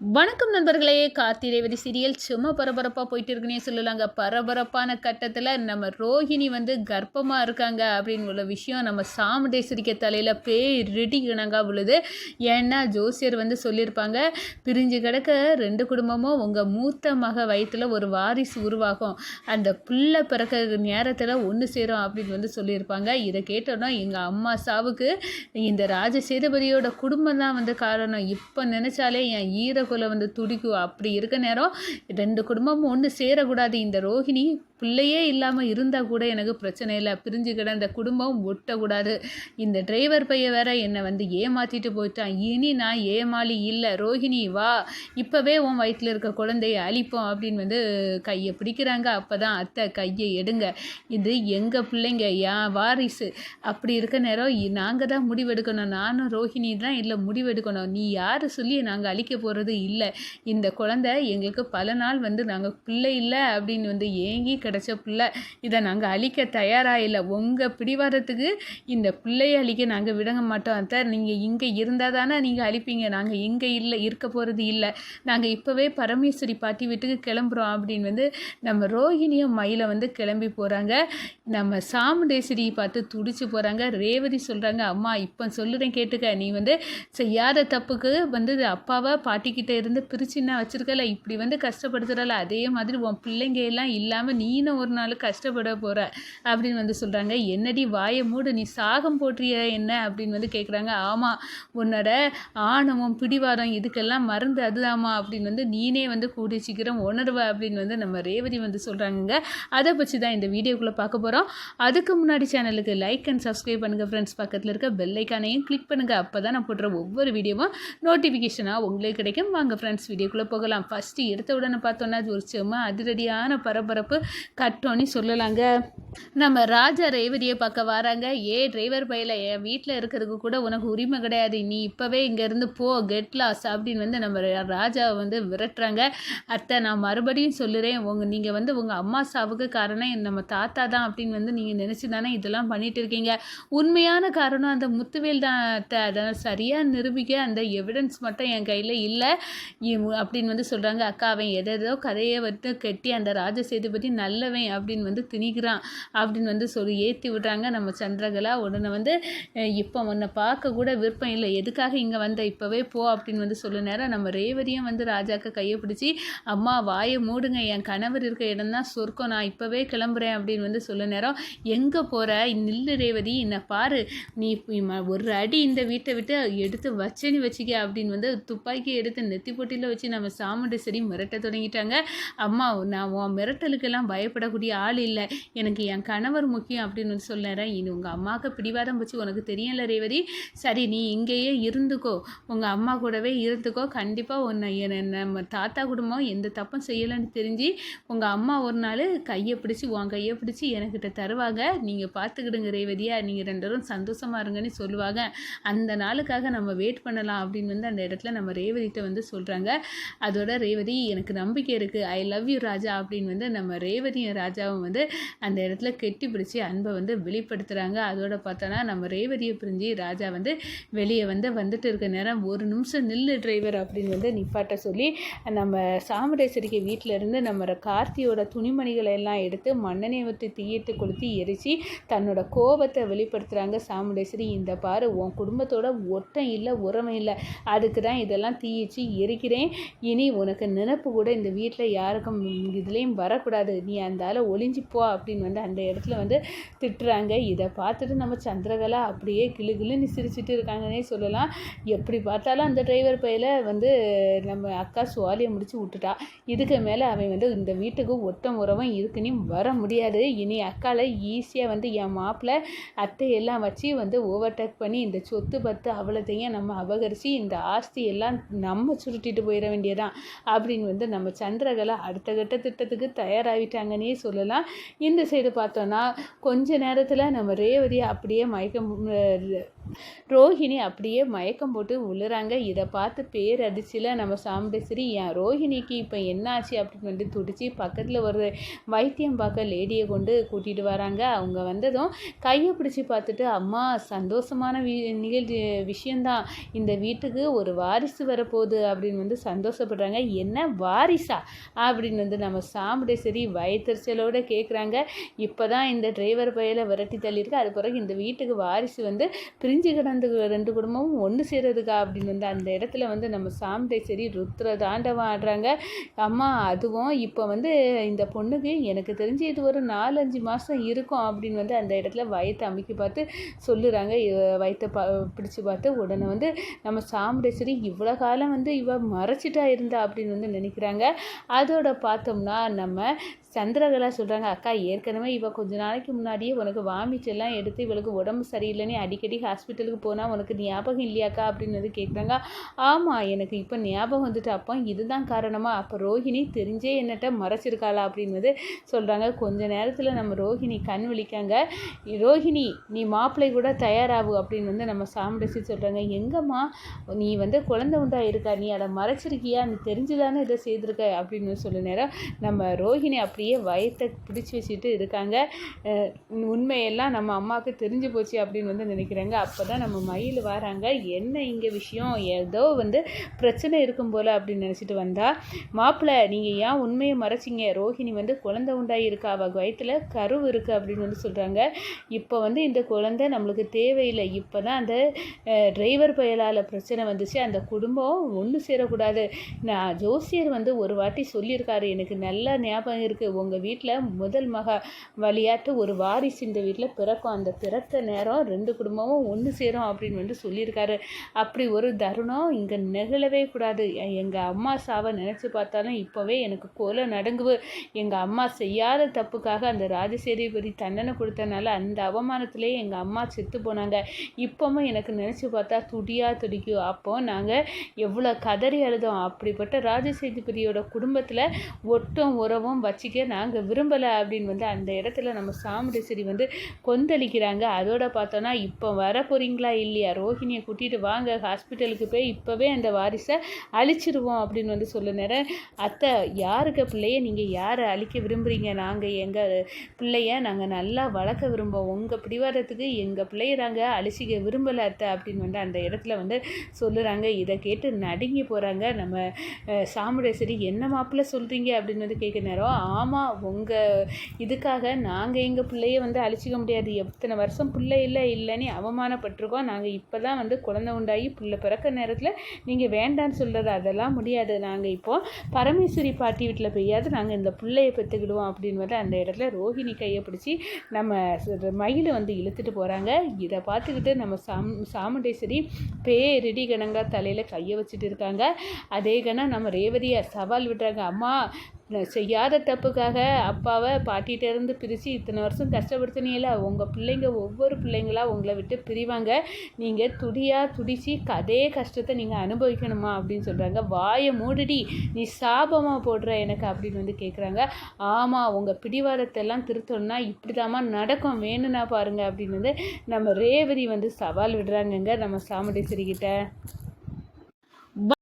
வணக்கம் நண்பர்களே கார்த்திரேவதி சீரியல் சும்மா பரபரப்பாக போயிட்டு இருக்குன்னே சொல்லலாங்க. பரபரப்பான கட்டத்தில் நம்ம ரோஹிணி வந்து கர்ப்பமாக இருக்காங்க அப்படின்னு உள்ள விஷயம் நம்ம சாமுண்டேஸ்வரிக்க தலையில் பேய் ரெடி கணங்கா விழுது. ஏன்னா ஜோசியர் வந்து சொல்லியிருப்பாங்க பிரிஞ்சு கிடக்க ரெண்டு குடும்பமும் உங்கள் மூத்த மக வயிற்றில் ஒரு வாரிசு உருவாகும். அந்த புள்ள பிறக்க நேரத்தில் ஒன்று சேரும் அப்படின்னு வந்து சொல்லியிருப்பாங்க. இதை கேட்டோன்னா எங்கள் அம்மா சாவுக்கு இந்த ராஜ சேதுபதியோட குடும்பம் தான் வந்து காரணம். இப்போ நினச்சாலே என் ஈர குலம் வந்து துடிக்கும். அப்படி இருக்க நேரம் ரெண்டு குடும்பமும் ஒன்று சேரக்கூடாது. இந்த ரோஹிணி பிள்ளையே இல்லாமல் இருந்தால் கூட எனக்கு பிரச்சனை இல்லை. பிரிஞ்சு கிடந்த குடும்பம் ஒட்டக்கூடாது இந்த டிரைவர் பையன் வேற என்னை வந்து ஏமாற்றிட்டு போயிட்டான். இனி நான் ஏமாளி இல்லை. ரோஹிணி வா. இப்போவே உன் வயிற்றில் இருக்க குழந்தைய அழிப்போம் அப்படின்னு வந்து கையை பிடிக்கிறாங்க. அப்போ தான் அத்தை கையை எடுங்க. இது எங்கள் பிள்ளைங்க? என் வாரிசு. அப்படி இருக்க நேரம் நாங்கள் தான் முடிவெடுக்கணும். நானும் ரோஹிணி தான் இல்லை முடிவெடுக்கணும். நீ யார் சொல்லி நாங்கள் அழிக்க போகிறது இல்லை. இந்த குழந்தை எங்களுக்கு பல நாள் வந்து நாங்கள் பிள்ளை இல்லை அப்படின்னு வந்து ஏங்கி கிடச்ச பிள்ளை. இதை நாங்கள் அழிக்க தயாராக இல்லை. உங்கள் பிடிவாதத்துக்கு இந்த பிள்ளையை அழிக்க நாங்கள் விடங்க மாட்டோம் அத்தை. நீங்கள் இங்கே இருந்தால் தானே நீங்கள் அழிப்பீங்க. நாங்கள் இங்கே இல்லை இருக்க போகிறது இல்லை. நாங்கள் இப்போவே பரமேஸ்வரி பாட்டி வீட்டுக்கு கிளம்புறோம் அப்படின்னு வந்து நம்ம ரோஹிணியும் மயிலை வந்து கிளம்பி போகிறாங்க நம்ம சாமுண்டேஸ்வரியை பார்த்து துடிச்சு போகிறாங்க ரேவதி சொல்கிறாங்க அம்மா இப்போ சொல்லுறேன் கேட்டுக்க. நீ வந்து செய்யாத தப்புக்கு வந்து அப்பாவை பாட்டிக்கிட்ட இருந்து பிரிச்சுன்னா வச்சுருக்கல? இப்படி வந்து கஷ்டப்படுத்துறல. அதே மாதிரி உன் பிள்ளைங்க எல்லாம் இல்லாமல் நீ நீனும் ஒரு நாள் கஷ்டப்பட போகிற அப்படின்னு வந்து சொல்கிறாங்க என்னடி வாயை மூடு நீ சாகம் போற்றிய என்ன அப்படின்னு வந்து கேட்குறாங்க ஆமாம் உன்னோட ஆணவம் பிடிவாதம் இதுக்கெல்லாம் மருந்து அதுதாம்மா அப்படின்னு வந்து நீனே வந்து கூடி சீக்கிரம் உணர்வ அப்படின்னு வந்து நம்ம ரேவதி வந்து சொல்கிறாங்க அதை பற்றி தான் இந்த வீடியோக்குள்ளே பார்க்க போகிறோம் அதுக்கு முன்னாடி சேனலுக்கு லைக் அண்ட் சப்ஸ்கிரைப் பண்ணுங்கள் ஃப்ரெண்ட்ஸ் பக்கத்தில் இருக்க பெல்லைக்கானையும் கிளிக் பண்ணுங்கள் அப்போ தான் நான் போடுற ஒவ்வொரு வீடியோவும் நோட்டிஃபிகேஷனாக உங்களுக்கு கிடைக்கும். வாங்க ஃப்ரெண்ட்ஸ் வீடியோக்குள்ளே போகலாம். ஃபஸ்ட்டு எடுத்த உடனே பார்த்தோன்னா அது ஒரு செம்ம அதிரடியான பரபரப்பு. கட்டோன்னு சொல்லலாங்க. நம்ம ராஜா ரேவதியை பார்க்க வராங்க. ஏ டிரைவர் பையில என் வீட்டில் இருக்கிறதுக்கு கூட உனக்கு உரிமை கிடையாது. நீ இப்போவே இங்கேருந்து போ கெட் லாஸ் அப்படின்னு வந்து நம்ம ராஜாவை வந்து விரட்டுறாங்க. அத்தை நான் மறுபடியும் சொல்லுறேன். உங்கள் நீங்கள் வந்து உங்கள் அம்மா சாவுக்கு காரணம் நம்ம தாத்தா தான் அப்படின்னு வந்து நீங்கள் நினச்சி தானே இதெல்லாம் பண்ணிட்டு இருக்கீங்க. உண்மையான காரணம் அந்த முத்துவேல் தான் அத்தை. அதை சரியாக நிரூபிக்க அந்த எவிடன்ஸ் மட்டும் என் கையில் இல்லை. அப்படின்னு வந்து சொல்கிறாங்க அக்கா அவன் எதோ கதையை வந்து கட்டி அந்த ராஜ சேதுபதி நல்ல நல்லவன் அப்படின்னு வந்து திணிக்கிறான் அப்படின்னு வந்து சொல்லி ஏற்றி விடுறாங்க நம்ம சந்திரகலா. உடனே வந்து இப்போ உன்னை பார்க்க கூட விருப்பம் இல்லை. எதுக்காக இங்கே வந்த? இப்போவே போ அப்படின்னு வந்து சொல்ல நேரம் நம்ம ரேவதியும் வந்து ராஜாக்க கையை பிடிச்சி அம்மா வாயை மூடுங்க. என் கணவர் இருக்க இடம் தான் சொர்க்கம். நான் இப்போவே கிளம்புறேன் அப்படின்னு வந்து சொல்ல நேரம் எங்கே போகிற நில்லு ரேவதி. என்னை பாரு. நீ ஒரு அடி இந்த வீட்டை விட்டு எடுத்து வச்சேன்னு வச்சுக்க அப்படின்னு வந்து துப்பாக்கி எடுத்து நெத்தி போட்டியில் வச்சு நம்ம சாமுண்டேஸ்வரி மிரட்ட தொடங்கிட்டாங்க. அம்மா நான் உன் மிரட்டலுக்கெல்லாம் பயப்படக்கூடிய ஆள் இல்லை. எனக்கு என் கணவர் முக்கியம் அப்படின்னு வந்து சொல்லுறேன் இனி உங்கள் அம்மாவுக்கு பிடிவாதம் போச்சு உனக்கு தெரியல ரேவதி. சரி நீ இங்கேயே இருந்துக்கோ. உங்கள் அம்மா கூடவே இருந்துக்கோ. கண்டிப்பாக உன்னை நம்ம தாத்தா குடும்பம் எந்த தப்பும் செய்யலைன்னு தெரிஞ்சு உங்கள் அம்மா ஒரு நாள் கையை பிடிச்சி உன் கையை பிடிச்சி என்கிட்ட தருவாங்க. நீங்கள் பார்த்துக்கிடுங்க ரேவதியா. நீங்கள் ரெண்டு சந்தோஷமாக இருங்கன்னு சொல்லுவாங்க. அந்த நாளுக்காக நம்ம வெயிட் பண்ணலாம் அப்படின்னு வந்து அந்த இடத்துல நம்ம ரேவதிட்ட வந்து சொல்கிறாங்க அதோட ரேவதி எனக்கு நம்பிக்கை இருக்குது ஐ லவ் யூ ராஜா அப்படின்னு வந்து நம்ம ரேவதி ரேவதியும் ராஜாவும் வந்து அந்த இடத்துல கெட்டி பிடிச்சி அன்பை வந்து வெளிப்படுத்துகிறாங்க அதோட பார்த்தோன்னா நம்ம ரேவதியை பிரிஞ்சு ராஜா வந்து வெளியே வந்து வந்துட்டு இருக்க நேரம் ஒரு நிமிஷம் நில்லு டிரைவர் அப்படின்னு வந்து நிப்பாட்ட சொல்லி நம்ம சாமுடேஸ்வரிக்கு வீட்டில் இருந்து நம்ம கார்த்தியோட துணிமணிகளை எல்லாம் எடுத்து மண்ணனை ஊற்றி தீயிட்டு கொளுத்தி எரித்து தன்னோட கோபத்தை வெளிப்படுத்துகிறாங்க சாமுடேஸ்வரி இந்த பாரு உன் குடும்பத்தோட ஒட்டம் இல்லை உரமை இல்லை. அதுக்கு தான் இதெல்லாம் தீயிச்சு எரிக்கிறேன். இனி உனக்கு நினப்பு கூட இந்த வீட்டில் யாருக்கும் இதுலேயும் வரக்கூடாது. நீ அந்த ஆளை ஒளிஞ்சு போ அப்படின்னு வந்து அந்த இடத்துல வந்து திட்டுறாங்க. இதை பார்த்துட்டு நம்ம சந்திரகலா அப்படியே கிளு கிளுன்னு சிரிச்சிட்டு இருக்காங்கன்னே சொல்லலாம். எப்படி பார்த்தாலும் அந்த டிரைவர் பையில் வந்து நம்ம அக்கா சுவாலியை முடிச்சு விட்டுட்டா. இதுக்கு மேலே அவன் வந்து இந்த வீட்டுக்கு ஒட்டம் உறவும் இருக்குன்னு வர முடியாது. இனி அக்கால ஈஸியாக வந்து என் மாப்பிள்ளை அத்தையெல்லாம் வச்சு வந்து ஓவர்டேக் பண்ணி இந்த சொத்து பத்து அவ்வளோத்தையும் நம்ம அபகரித்து இந்த ஆஸ்தி எல்லாம் நம்ம சுருட்டிட்டு போயிட வேண்டியதான் அப்படின்னு வந்து நம்ம சந்திரகலா அடுத்த கட்ட திட்டத்துக்கு தயாராகிட்டாங்க. இருக்காங்கன்னே சொல்லலாம். இந்த சைடு பார்த்தோன்னா கொஞ்ச நேரத்தில் நம்ம ரேவதியை அப்படியே மயக்கம் ரோஹிணி அப்படியே மயக்கம் போட்டு உழுறாங்க இதை பார்த்து பேரதிர்ச்சியில் நம்ம சாமுண்டேஸ்வரி என் ரோஹிணிக்கு இப்போ என்னாச்சு? அப்படின்னு வந்து துடிச்சு பக்கத்தில் ஒரு வைத்தியம் பார்க்க லேடியை கொண்டு கூட்டிகிட்டு வராங்க. அவங்க வந்ததும் கையை பிடிச்சி பார்த்துட்டு அம்மா சந்தோஷமான வி நிகழ்ச்சி விஷயந்தான் இந்த வீட்டுக்கு ஒரு வாரிசு வரப்போகுது. அப்படின்னு வந்து சந்தோஷப்படுறாங்க. என்ன வாரிசா? அப்படின்னு வந்து நம்ம சாமுண்டேஸ்வரி வயத்தறிச்சலோடு கேட்குறாங்க இப்போ தான் இந்த டிரைவர் பையில விரட்டி தள்ளியிருக்கு. அது பிறகு இந்த வீட்டுக்கு வாரிசு வந்து பிரிஞ்சு கிடந்து ரெண்டு குடும்பமும் ஒன்று சேர்றதுக்கா அப்படின்னு வந்து அந்த இடத்துல வந்து நம்ம சாமுண்டேஸ்வரி ருத்ர தாண்டவம் ஆடுறாங்க. அம்மா அதுவும் இப்போ வந்து இந்த பொண்ணுக்கு எனக்கு தெரிஞ்சு இது ஒரு நாலஞ்சு மாதம் இருக்கும் அப்படின்னு வந்து அந்த இடத்துல வயத்தை அமைக்கி பார்த்து சொல்லுறாங்க. வயத்தை பா பிடிச்சி பார்த்து உடனே வந்து நம்ம சாமுண்டேஸ்வரி இவ்வளோ காலம் வந்து இவ மறைச்சிட்டா இருந்தா அப்படின்னு வந்து நினைக்கிறாங்க. அதோட பார்த்தோம்னா நம்ம சந்திரகலா சொல்கிறாங்க அக்கா ஏற்கனவே இவள் கொஞ்ச நாளைக்கு முன்னாடியே உனக்கு வாமிச்செல்லாம் எடுத்து இவளுக்கு உடம்பு சரியில்லைன்னு அடிக்கடி ஹாஸ்பிட்டலுக்கு போனால் உனக்கு ஞாபகம் இல்லையாக்கா? அப்படின்னு வந்து கேட்குறாங்க ஆமாம் எனக்கு இப்போ ஞாபகம் வந்துட்டு அப்போ இதுதான் காரணமாக அப்போ ரோஹிணி தெரிஞ்சே என்னட்ட மறைச்சிருக்காளா? அப்படின்னு வந்து சொல்கிறாங்க கொஞ்ச நேரத்தில் நம்ம ரோஹிணி கண் விழிக்காங்க. ரோஹிணி நீ மாப்பிள்ளை கூட தயாராகு அப்படின்னு வந்து நம்ம சாமுண்டசி சொல்கிறாங்க எங்கம்மா நீ வந்து குழந்தை உண்டா இருக்கா? நீ அதை மறைச்சிருக்கியா? நீ தெரிஞ்சுதானே இதை செய்திருக்க? அப்படின்னு சொல்ல நேரம் நம்ம ரோஹிணி அப்படி அப்படியே வயத்தை பிடிச்சி வச்சுட்டு இருக்காங்க. உண்மையெல்லாம் நம்ம அம்மாவுக்கு தெரிஞ்சு போச்சு அப்படின்னு வந்து நினைக்கிறாங்க. அப்போ தான் நம்ம மயில் வராங்க. என்ன இங்கே விஷயம்? ஏதோ வந்து பிரச்சனை இருக்கும் போல் அப்படின்னு நினச்சிட்டு வந்தால் மாப்பிள்ளை நீங்கள் ஏன் உண்மையை மறைச்சிங்க? ரோஹிணி வந்து குழந்தை உண்டாயிருக்கா? அவள் வயிற்றில் கருவு இருக்குது அப்படின்னு வந்து சொல்கிறாங்க இப்போ வந்து இந்த குழந்தை நம்மளுக்கு தேவையில்லை. இப்போ தான் அந்த டிரைவர் பயலால் பிரச்சனை வந்துச்சு. அந்த குடும்பம் ஒன்று சேரக்கூடாது. நான் ஜோசியர் வந்து ஒரு வாட்டி சொல்லியிருக்காரு. எனக்கு நல்லா ஞாபகம் இருக்குது உங்கள் வீட்டில் முதல் மக வழியாட்டு ஒரு வாரிசு இந்த வீட்டில் பிறக்கும். அந்த பிறத்த நேரம் ரெண்டு குடும்பமும் ஒன்று சேரும் அப்படின்னு வந்து சொல்லியிருக்காரு. அப்படி ஒரு தருணம் இங்கே நிகழவே கூடாது. எங்கள் அம்மா சாவை நினச்சி பார்த்தாலும் இப்போவே எனக்கு கோல நடுங்குவு. எங்கள் அம்மா செய்யாத தப்புக்காக அந்த ராஜசேரிபதி தண்டனை கொடுத்தனால அந்த அவமானத்திலே எங்கள் அம்மா செத்து போனாங்க. இப்போவும் எனக்கு நினச்சி பார்த்தா துடியாக துடிக்கும் அப்போ நாங்கள் எவ்வளோ கதறி அழுதோம். அப்படிப்பட்ட ராஜசேதுபதியோட குடும்பத்தில் ஒட்டும் உறவும் வச்சுக்க நாங்கள் விரும்பலை அப்படின்னு வந்து அந்த இடத்துல நம்ம சாமுண்டேஸ்வரி வந்து கொந்தளிக்கிறாங்க. அதோட பார்த்தோன்னா இப்போ வர போகிறீங்களா இல்லையா? ரோஹிணியை கூட்டிகிட்டு வாங்க. ஹாஸ்பிட்டலுக்கு போய் இப்போவே அந்த வாரிசை அழிச்சிருவோம் அப்படின்னு வந்து சொல்ல நேரம் அத்தை யாருக்கு பிள்ளைய நீங்கள் யாரை அழிக்க விரும்புகிறீங்க நாங்கள் எங்கள் பிள்ளைய நாங்கள் நல்லா வளர்க்க விரும்புவோம். உங்கள் பிடிவாதத்துக்கு எங்கள் பிள்ளைய நாங்கள் அழிச்சிக்க விரும்பலை அத்தை அப்படின்னு வந்து அந்த இடத்துல வந்து சொல்லுறாங்க. இதை கேட்டு நடுங்கி போகிறாங்க நம்ம சாமுடேஸ்வரி என்ன மாப்பிள்ளை சொல்கிறீங்க அப்படின்னு வந்து கேட்க நேரம் ஆமாம் ஆமாம் உங்கள் இதுக்காக நாங்கள் எங்கள் பிள்ளைய வந்து அழிச்சிக்க முடியாது. எத்தனை வருஷம் பிள்ளை இல்லை இல்லைன்னு அவமானப்பட்டிருக்கோம். நாங்கள் இப்போ தான் வந்து குழந்தை உண்டாகி பிள்ளை பிறக்க நேரத்தில் நீங்கள் வேண்டான்னு சொல்கிறது அதெல்லாம் முடியாது. நாங்கள் இப்போது பரமேஸ்வரி பாட்டி வீட்டில் பெய்யாது நாங்கள் இந்த பிள்ளையை பெற்றுக்கிடுவோம் அப்படின்னு வந்து அந்த இடத்துல ரோஹிணி கையை பிடிச்சி நம்ம மயிலை வந்து இழுத்துட்டு போகிறாங்க இதை பார்த்துக்கிட்டு நம்ம சாம் சாமுண்டேஸ்வரி பேரிடி கணங்கா தலையில் கையை வச்சுட்டு இருக்காங்க. அதே கணம் நம்ம ரேவதியை சவால் விடுறாங்க. அம்மா செய்யாத தப்புக்காக அப்பாவை பாட்டிகிட்டேருந்து பிரித்து இத்தனை வருஷம் கஷ்டப்படுத்தினீங்கள? உங்கள் பிள்ளைங்க ஒவ்வொரு பிள்ளைங்களாக உங்களை விட்டு பிரிவாங்க. நீங்கள் துடியாக துடிச்சு அதே கஷ்டத்தை நீங்கள் அனுபவிக்கணுமா? அப்படின்னு சொல்கிறாங்க வாயை மூடிடி. நீ சாபமாக போடுற எனக்கு அப்படின்னு வந்து கேட்குறாங்க ஆமாம் உங்கள் பிடிவாதத்தெல்லாம் திருத்தணும்னா இப்படி தாம்மா நடக்கும். வேணும்னா பாருங்க அப்படின்னு வந்து நம்ம ரேவதி வந்து சவால் விடுறாங்கங்க நம்ம சாமுண்டேஸ்வரி கிட்ட.